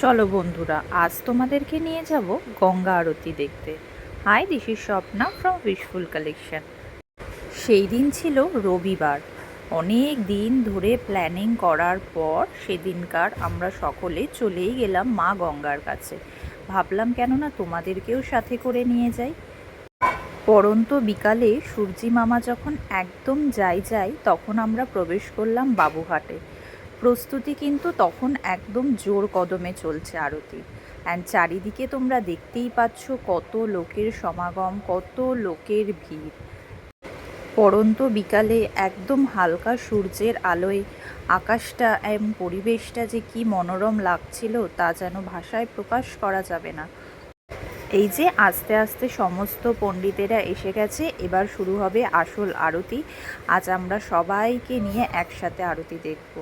চলো বন্ধুরা, আজ তোমাদেরকে নিয়ে যাব গঙ্গা আরতি দেখতে। Hi this is Swapna from Wishful Collection সেই দিন ছিল রবিবার। অনেক দিন ধরে প্ল্যানিং করার পর সেদিনকার আমরা সকলে চলেই গেলাম মা গঙ্গার কাছে। ভাবলাম কেননা তোমাদেরকেও সাথে করে নিয়ে যাই। পরন্ত বিকালে সূর্যি মামা যখন একদম যাই যাই, তখন আমরা প্রবেশ করলাম বাবুঘাটে প্রস্তুতি কিন্তু তখন একদম জোর কদমে চলছে আরতি। অ্যান্ড চারিদিকে তোমরা দেখতেই পাচ্ছ কত লোকের সমাগম, কত লোকের ভিড়। পরন্ত বিকালে একদম হালকা সূর্যের আলোয় আকাশটা এবং পরিবেশটা যে কি মনোরম লাগছিল তা যেন ভাষায় প্রকাশ করা যাবে না। এই যে আস্তে আস্তে সমস্ত পণ্ডিতেরা এসে গেছে, এবার শুরু হবে আসল আরতি। আজ আমরা সবাইকে নিয়ে একসাথে আরতি দেখব।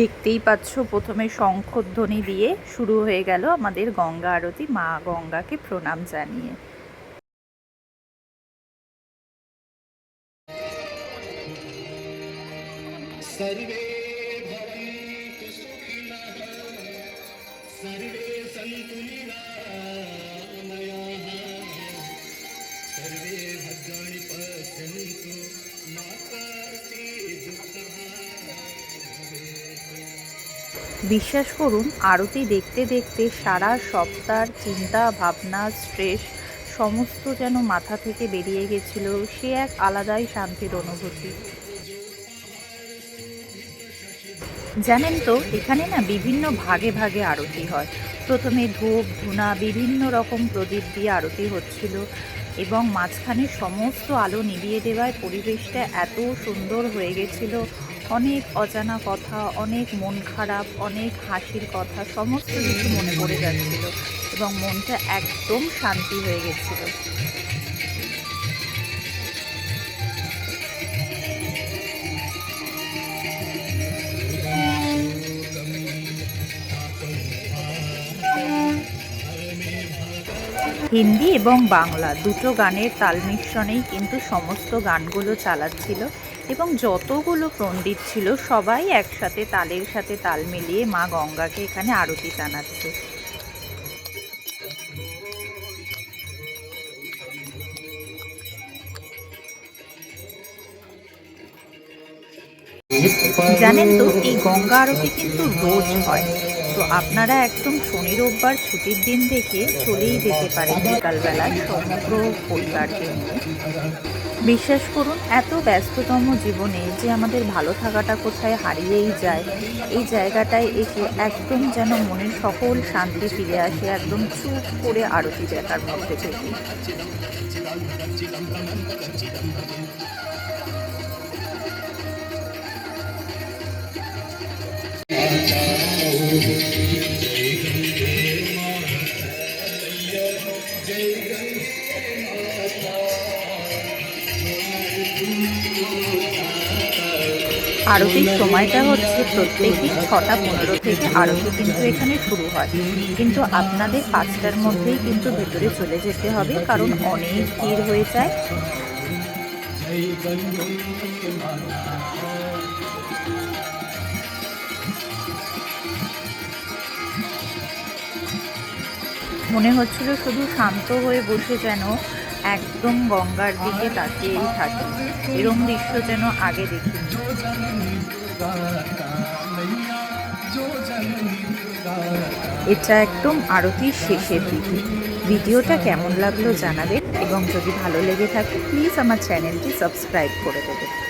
দেখতেই পাচ্ছ, প্রথমে শঙ্খধ্বনি দিয়ে শুরু হয়ে গেল আমাদের গঙ্গা আরতি। মা গঙ্গাকে প্রণাম জানিয়ে। सर्वे भवन्तु सुखिनः सर्वे सन्तु निरामयाः सर्वे भद्राणि पश्यन्तु मा कश्चित् दुःखः বিশ্বাস করুন আরতি দেখতে দেখতে সারা সপ্তাহ চিন্তা ভাবনা স্ট্রেস সমস্ত যেন মাথা থেকে বেরিয়ে গেছিল সে এক আলাদাই শান্তির অনুভূতি জানেন তো, এখানে না বিভিন্ন ভাগে ভাগে আরতি হয়। প্রথমে ধূপ, ধুনা, বিভিন্ন রকম প্রদীপ দিয়ে আরতি হচ্ছিল এবং মাঝখানে সমস্ত আলো নিভিয়ে দেওয়ায় পরিবেশটা এত সুন্দর হয়ে গেছিল। অনেক অজানা কথা, অনেক মন খারাপ, অনেক হাসির কথা, সমস্ত কিছু মনে পড়ে যাচ্ছিল এবং মনটা একদম শান্তি হয়ে গেছিল। হিন্দি এবং বাংলা দুটো গানের তাল মিশ্রণেই কিন্তু সমস্ত গানগুলো চালাচ্ছিল এবং যতগুলো পণ্ডিত ছিল সবাই একসাথে তালের সাথে তাল মিলিয়ে মা গঙ্গাকে এখানে আরতি জানাচ্ছে। জানেন তো, এই গঙ্গা আরতি কিন্তু রোজ হয়। তো আপনারা একদম শনি রোববার ছুটির দিন দেখে চলেই যেতে পারেন বিকালবেলায় সমগ্র পরিবারকে নিয়ে। বিশ্বাস করুন, এত ব্যস্ততম জীবনে যে আমাদের ভালো থাকাটা কোথায় হারিয়েই যায়, এই জায়গাটায় এসে একদম যেন মনের সকল শান্তি ফিরে আসে, একদম চুপ করে আরতি দেখার মধ্যে থেকে। আরতির সময়টা হচ্ছে প্রত্যেকদিন ছটা পনেরো থেকে আরতি কিন্তু এখানে শুরু হয়। কিন্তু আপনাদের পাঁচটার মধ্যেই কিন্তু ভেতরে চলে যেতে হবে, কারণ অনেক ভিড় হয়ে যায়। মনে হচ্ছিল শুধু শান্ত হয়ে বসে যেন একদম গঙ্গার দিকে তাকিয়েই থাকি। এরম দৃশ্য যেন আগে দেখিনি। এটা একদম আরতির শেষের দিকে। ভিডিওটা কেমন লাগল জানাবেন এবং যদি ভালো লেগে থাকে প্লিজ আমার চ্যানেলটি সাবস্ক্রাইব করে দেবেন।